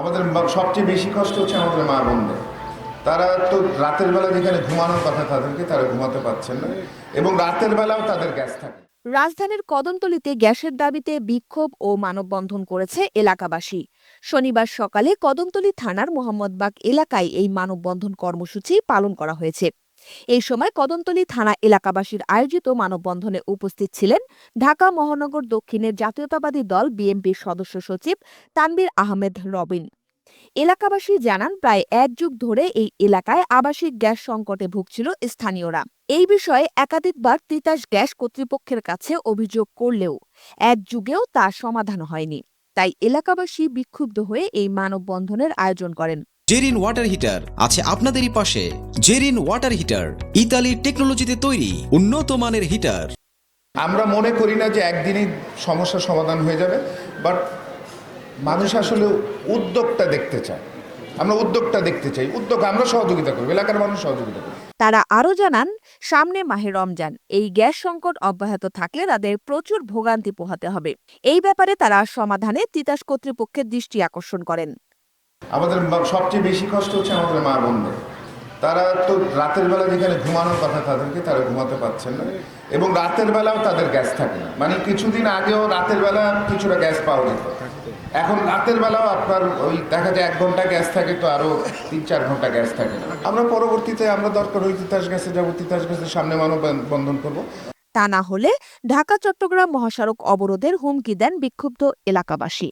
আমাদের সবচেয়ে বেশি কষ্ট হচ্ছে আমাদের মা বোনদের। তারা তো রাতের বেলা যেখানে ঘুমানোর কথা তাদেরকে তারা ঘুমাতে পারছেন না এবং রাতের বেলাও তাদের গ্যাস থাকে। রাজধানীর কদমতলিতে গ্যাসের দাবিতে বিক্ষোভ ও মানববন্ধন করেছে এলাকাবাসী। শনিবার সকালে কদমতলি থানার মোহাম্মদবাগ এলাকায় এই মানববন্ধন কর্মসূচি পালন করা হয়েছে। এই সময় কদমতলী থানা এলাকাবাসীর আয়োজিত মানববন্ধনে উপস্থিত ছিলেন ঢাকা মহানগর দক্ষিণের জাতীয়তাবাদী দল বিএনপির সদস্য সচিব তানবীর আহমেদ রবিন। এলাকাবাসী জানান, প্রায় এক যুগ ধরে এই এলাকায় আবাসিক গ্যাস সংকটে ভুগছিল স্থানীয়রা। এই বিষয়ে একাধিকবার তিতাস গ্যাস কর্তৃপক্ষের কাছে অভিযোগ করলেও এক যুগেও তা সমাধান হয়নি। তাই এলাকাবাসী বিক্ষুব্ধ হয়ে এই মানববন্ধনের আয়োজন করেন। জেরিন ওয়াটার হিটার আছে আপনাদেরই পাশে। জেরিন ওয়াটার হিটার ইতালির টেকনোলজিতে তৈরি উন্নত মানের হিটার। আমরা মনে করি না যে একদিনই সমস্যার সমাধান হয়ে যাবে বাট মানুষ আসলে উদ্যোগটা দেখতে চায়। আমরা উদ্যোগটা দেখতে চাই। উদ্যোগ আমরা সহযোগিতা করব এলাকার মানুষ সহযোগিতা করবে। তারা আরও জানান সামনে মাহে রমজান এই গ্যাস সংকট অব্যাহত থাকলে তাদের প্রচুর ভোগান্তি পোহাতে হবে। এই ব্যাপারে তারা সমাধানে তিতাস কর্তৃপক্ষের দৃষ্টি আকর্ষণ করেন। আমাদের সবচেয়ে বেশি কষ্ট হচ্ছে আমাদের মা বোনদের। তারা তো রাতের বেলা যেখানে ঘুমানোর কথা তাদেরকে তারা ঘুমাতে পারছেন না, এবং রাতের বেলাও তাদের গ্যাস থাকে না। মানে কিছুদিন আগেও রাতের বেলা কিছুটা গ্যাস পাওয়া যেত। এখন রাতের বেলাও আপনার ওই দেখা যায় এক ঘণ্টা গ্যাস থাকে তো আরও তিন চার ঘণ্টা গ্যাস থাকে না। আমরা পরবর্তীতে আমরা দরকার ওই তিতাস গ্যাসে যাব, তিতাস গ্যাসের সামনে মানব বন্ধন করব। তা না হলে ঢাকা চট্টগ্রাম মহাসড়ক অবরোধের হুমকি দেন বিক্ষুব্ধ এলাকাবাসী।